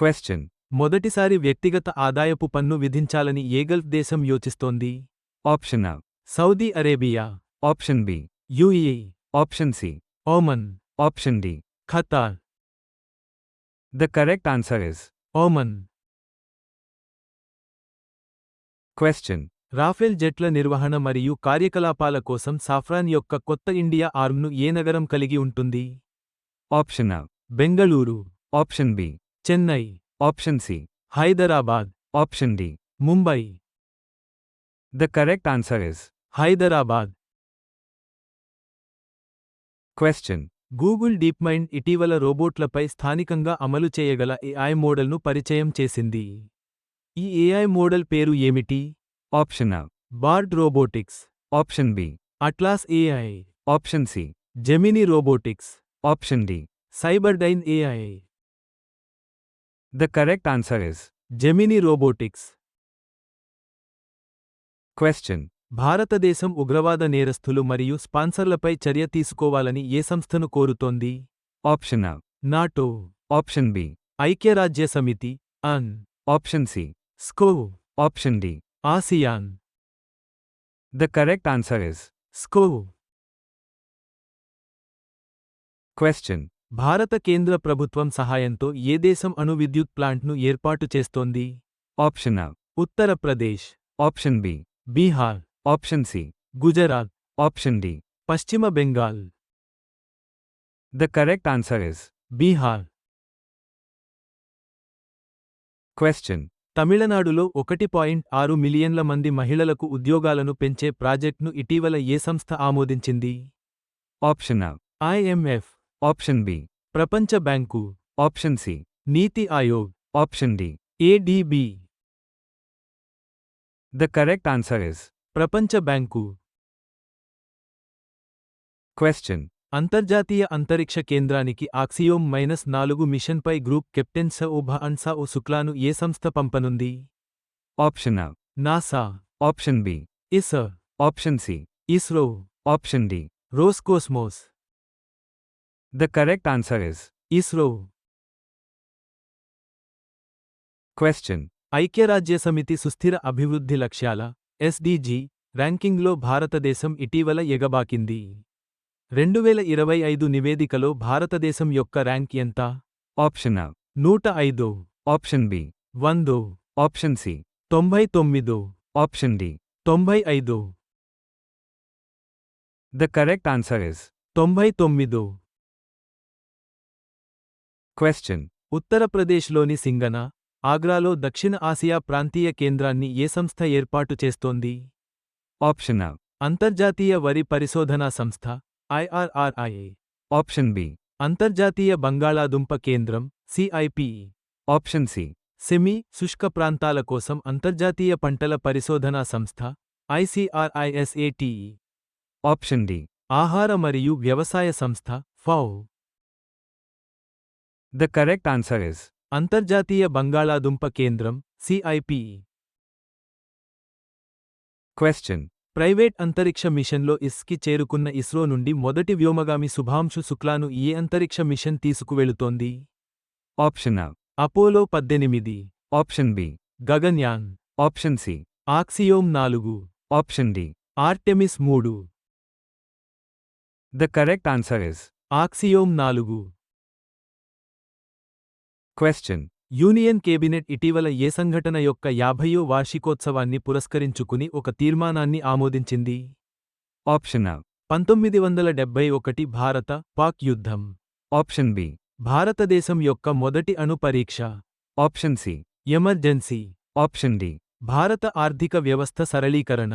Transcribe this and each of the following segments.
Question. మొదటిసారి వ్యక్తిగత ఆదాయపు పన్ను విధించాలని ఏ గల్ఫ్ దేశం యోచిస్తోంది Option A. Saudi Arabia Option B. UAE Option C. Oman Option D. Qatar The correct answer is Oman Question. Rafale జెట్ల నిర్వహణ మరియు కార్యకలాపాల కోసం సాఫ్రాన్ యొక్క కొత్త ఇండియా ఆర్మ్ను ఏ నగరం కలిగి ఉంటుంది Option A. Bengaluru Option B. Chennai option C Hyderabad option D Mumbai. The correct answer is Hyderabad. Question. Google DeepMind ఇటీవల రోబోట్లపై స్థానికంగా అమలు చేయగల ఏఐ మోడల్ను పరిచయం చేసింది. ఈ ఏఐ మోడల్ పేరు ఏమిటి? Option A. Bard robotics. Option B Atlas AI. Option C Gemini robotics. Option D Cyberdyne AI. The correct answer is Gemini robotics question భారతదేశం ఉగ్రవాద నేరస్థులు మరియు స్పాన్సర్లపై చర్య తీసుకోవాలని ఏ సంస్థను కోరుతోంది? ఆప్షన్ అ నాటో. ఆప్షన్ బి ఐక్యరాజ్య సమితి. అన్. Option C SCO option D ASEAN. The correct answer is SCO question భారత కేంద్ర ప్రభుత్వం సహాయంతో ఏ దేశం అణు విద్యుత్ ప్లాంట్ను ఏర్పాటు చేస్తోంది Option A. Uttar Pradesh Option B. Bihar Option C. Gujarat Option D. పశ్చిమ Bengal The correct answer is Bihar Question. తమిళనాడులో ఒకటి పాయింట్ ఆరు మిలియన్ల మంది మహిళలకు ఉద్యోగాలను పెంచే ప్రాజెక్ట్ను ఇటీవల ఏ సంస్థ ఆమోదించింది A. IMF Option B. ప్రపంచ bank Option C. NITI Aayog Option D. ADB The correct answer is ప్రపంచ బ్యాంకు Question. అంతర్జాతీయ అంతరిక్ష కేంద్రానికి ఆక్సియోమ్ మైనస్ నాలుగు మిషన్పై గ్రూప్ కెప్టెన్ స ఉభ అన్సా ఓ శుక్లాను ఏ సంస్థ పంపనుంది Option A. NASA Option B. ఇస్ Option C. ISRO Option D. Roscosmos The correct answer is ISRO Question. ఐక్యరాజ్యసమితి సుస్థిర అభివృద్ధి లక్ష్యాల ఎస్డిజి ర్యాంకింగ్లో భారతదేశం ఇటీవల ఎగబాకింది రెండువేల ఇరవై ఐదు నివేదికలో భారతదేశం యొక్క ర్యాంక్ ఎంత Option A. నూట ఐదో Option B. వందో Option C. తొంభై తొమ్మిదో Option D. తొంభై ఐదో The correct answer is తొంభై తొమ్మిదో Question. ఉత్తరప్రదేశ్లోని సింగన ఆగ్రాలో దక్షిణ ఆసియా ప్రాంతీయ కేంద్రాన్ని ఏ సంస్థ ఏర్పాటు చేస్తోంది Option A. అంతర్జాతీయ వరి పరిశోధనా సంస్థ ఐఆర్ఆర్ఐ Option B. అంతర్జాతీయ బంగాళాదుంప కేంద్రం సిఐపి Option C. సెమీ శుష్క ప్రాంతాల కోసం అంతర్జాతీయ పంటల పరిశోధనా సంస్థ ఐసిఆర్ఐఎస్ఏటి Option D. ఆహార మరియు వ్యవసాయ సంస్థ ఫౌ The correct answer is అంతర్జాతీయ బంగాళాదుంప కేంద్రం సిఐపి Question. ప్రైవేట్ అంతరిక్ష మిషన్లో ఇస్కి చేరుకున్న ఇస్రో నుండి మొదటి వ్యోమగామి శుభాంశు శుక్లాను ఏ అంతరిక్ష మిషన్ తీసుకువెళుతోంది Option A. అపోలో పద్దెనిమిది Option B. Gaganyaan Option C. Axiom నాలుగు Option D. ఆర్టెమిస్ మూడు The correct answer is Axiom నాలుగు Question. యూనియన్ కేబినెట్ ఇటీవల ఏ సంఘటన యొక్క యాభయో వార్షికోత్సవాన్ని పురస్కరించుకుని ఒక తీర్మానాన్ని ఆమోదించింది Option A. పంతొమ్మిది వందల డెబ్బై ఒకటి భారత పాక్ యుద్ధం Option B. భారతదేశం యొక్క మొదటి అణు పరీక్ష Option C. Emergency Option D. భారత ఆర్థిక వ్యవస్థ సరళీకరణ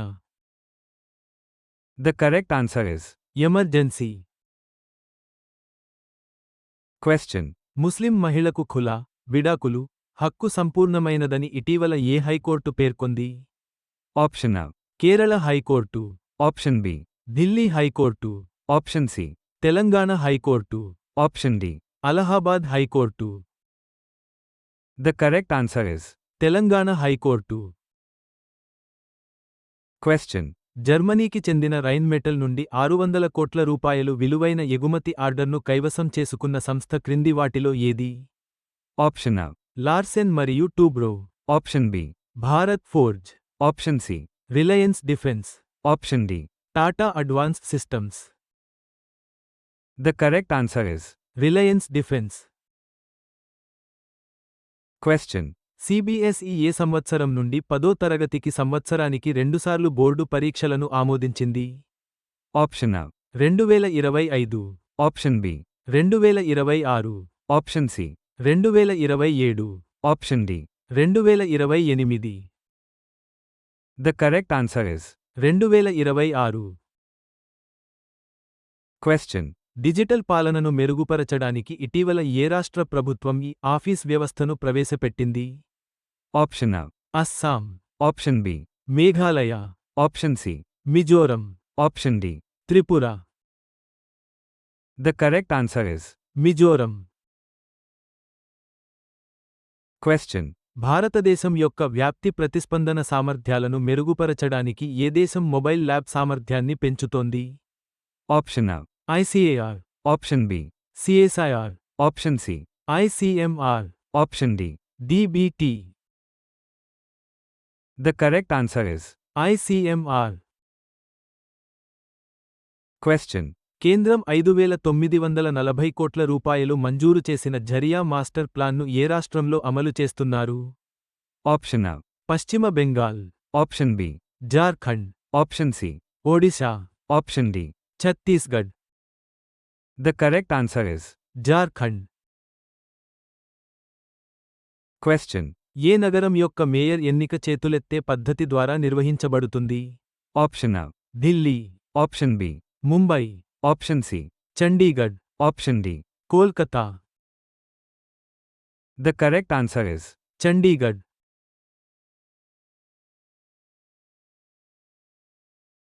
The correct answer is emergency Question. ముస్లిం మహిళకు ఖులా విడాకులు హక్కు సంపూర్ణమైనదని ఇటీవల ఏ హైకోర్టు పేర్కొంది A. Kerala high court Option B. Delhi high court Option C. Telangana high court Option D. Allahabad high court The correct answer is Telangana high court Question. జర్మనీకి చెందిన రైన్మెటల్ నుండి ఆరు వందల కోట్ల రూపాయలు విలువైన ఎగుమతి ఆర్డర్ను కైవసం చేసుకున్న సంస్థ క్రింది వాటిలో ఏది Option A. లార్సెన్ మరియు Toubro Option B. Bharat Forge Option C. Reliance Defence Option D. Tata Advance Systems The correct answer is Reliance Defence Question. CBSE ఏ సంవత్సరం నుండి పదో తరగతికి సంవత్సరానికి రెండుసార్లు బోర్డు పరీక్షలను ఆమోదించింది Option A. రెండు వేల ఇరవై ఐదు Option B. రెండు వేల ఇరవై ఆరు Option C. రెండు వేల ఇరవై ఏడు Option D. రెండు వేల ఇరవై ఎనిమిది The correct answer is రెండు వేల ఇరవై ఆరు Question. డిజిటల్ పాలనను మెరుగుపరచడానికి ఇటీవల ఏ రాష్ట్ర ప్రభుత్వం ఈ ఆఫీస్ వ్యవస్థను ప్రవేశపెట్టింది Option A. Assam Option B. Meghalaya Option C. Mizoram Option D. Tripura The correct answer is Mizoram Question. భారతదేశం యొక్క వ్యాప్తి ప్రతిస్పందన సామర్థ్యాలను మెరుగుపరచడానికి ఏ దేశం మొబైల్ ల్యాబ్ సామర్థ్యాన్ని పెంచుతోంది Option A. ICAR Option B. CSIR Option C. ICMR Option D. DBT The correct answer is ICMR Question. కేంద్రం ఐదు వేల తొమ్మిది వందల నలభై కోట్ల రూపాయలు మంజూరు చేసిన ఝరియా మాస్టర్ ప్లాన్ను ఏ రాష్ట్రంలో అమలు చేస్తున్నారు Option A. పశ్చిమ Bengal Option B. Jharkhand Option C. Odisha Option D. Chhattisgarh The correct answer is Jharkhand Question. ఏ నగరం యొక్క మేయర్ ఎన్నిక చేతులెత్తే పద్ధతి ద్వారా నిర్వహించబడుతుంది Option A. Delhi Option B. Mumbai Option C. Chandigarh Option D. Kolkata The correct answer is Chandigarh